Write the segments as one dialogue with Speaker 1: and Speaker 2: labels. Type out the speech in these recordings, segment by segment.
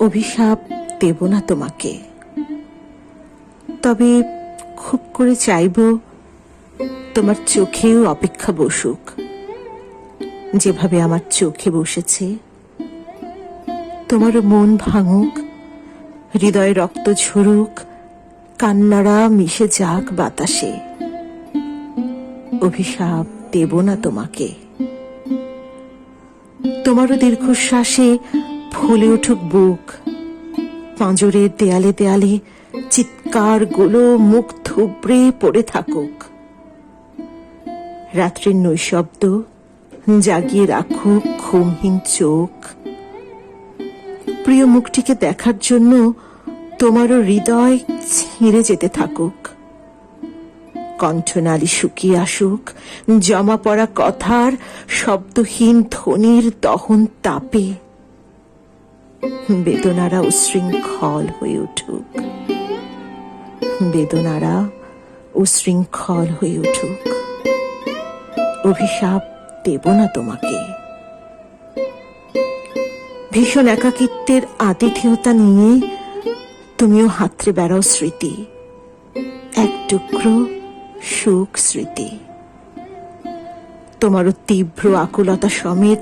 Speaker 1: অভিশাপ দেব না তোমাকে। তবে খুব করে চাইব তোমার চোখেও অপেক্ষা বসুক। যেভাবে আমার চোখে বসেছে, তোমারও মন ভাঙুক, হৃদয়ে রক্ত ঝরুক কান্নারা মিশে যাক বাতাসে। অভিশাপ দেব না তোমাকে। তোমারও দীর্ঘশ্বাসে ফুলে উঠুক বুক। পাঁজরের দেয়ালে দেয়ালে চিৎকারগুলো মুখ থুবড়ে পড়ে থাকুক। রাত্রির নৈশব্দ জাগিয়ে রাখুক ঘুমহীন চোখ। প্রিয় মুখটিকে দেখার জন্য তোমারও হৃদয় ছিঁড়ে যেতে থাকুক। কণ্ঠনালী শুকিয়ে আসুক, জমা পড়া কথার শব্দহীন ধ্বনির দহন তাপে। বেদনারা উশৃঙ্খল হয়ে উঠুক। বেদনারা উশৃঙ্খল হয়ে উঠুক। অভিশাপ দেব না তোমাকে। ভীষণ একাকিত্বের আতিথেয়তা নিয়ে তুমিও হাতড়ে বেড়াও স্মৃতি। এক টুকরো সুখ স্মৃতি। তোমারও তীব্র আকুলতা সমেত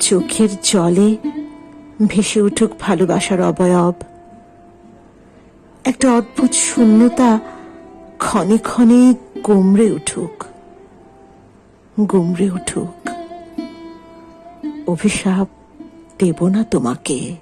Speaker 1: চোখের জলে ভেসে উঠুক ভালোবাসার অবয়ব। একটা অদ্ভুত শূন্যতা ক্ষণে ক্ষণে গুমড়ে উঠুক। গুমড়ে উঠুক। অভিশাপ দেব না তোমাকে।